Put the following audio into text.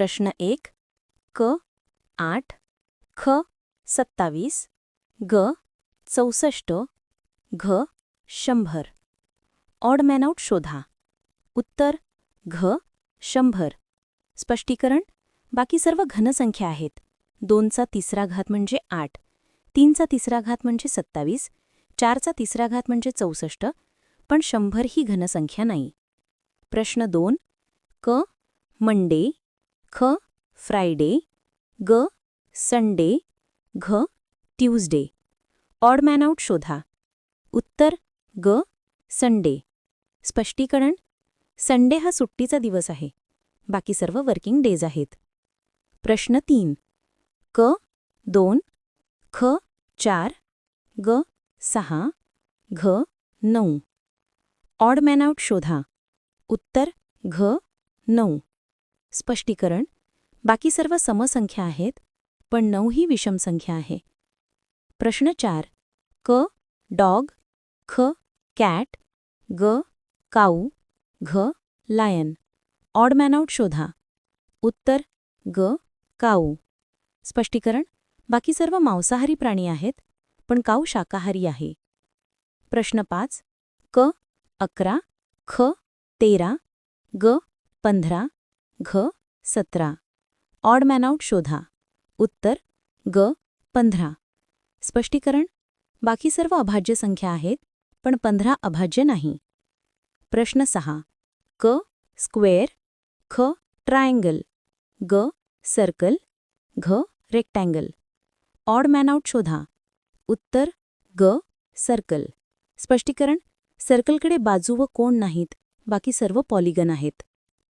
प्रश्न एक क आठ ख सत्तावीस ग चौसष्ट घ शंभर. ऑड मॅन आउट शोधा. उत्तर घ शंभर. स्पष्टीकरण बाकी सर्व घनसंख्या आहेत. दोनचा तिसरा घात म्हणजे आठ तीनचा तिसरा घात म्हणजे सत्तावीस चारचा तिसरा घात म्हणजे चौसष्ट पण शंभर ही घनसंख्या नाही. प्रश्न दोन क मंडे ख फ्रायडे ग संडे घ ट्यूजडे ऑड मॅन आउट शोधा. उत्तर ग संडे स्पष्टीकरण संडे हा सुट्टीचा दिवस आहे. बाकी सर्व वर्किंग डेज आहेत. प्रश्न तीन. क दोन ख चार ग सहा घ नऊ. ऑड मॅन आउट शोधा. उत्तर घ नऊ. स्पष्टीकरण. बाकी सर्व समसंख्या आहेत पण नऊ ही विषम संख्या आहे. प्रश्न चार. क डॉग ख कॅट ग काऊ घ लायन. ऑड मॅनआउट शोधा. उत्तर ग काऊ. स्पष्टीकरण. बाकी सर्व मांसाहारी प्राणी आहेत पण काऊ शाकाहारी आहे. प्रश्न पाच. क अकरा ख तेरा ग पंधरा घ, सतरा. ऑड मॅन आउट शोधा. उत्तर, ग, पंधरा. स्पष्टीकरण, बाकी सर्व अभाज्य संख्या आहेत, पण पंधरा अभाज्य नाही. प्रश्न सहा. क, स्क्वेअर, ख, ट्रायंगल. ग, सर्कल, घ, रेक्टँगल. ऑड मॅन आउट शोधा. उत्तर, ग, सर्कल. स्पष्टीकरण, सर्कलकडे बाजू व कोण नाहीत, बाकी सर्व पॉलिगन आहेत.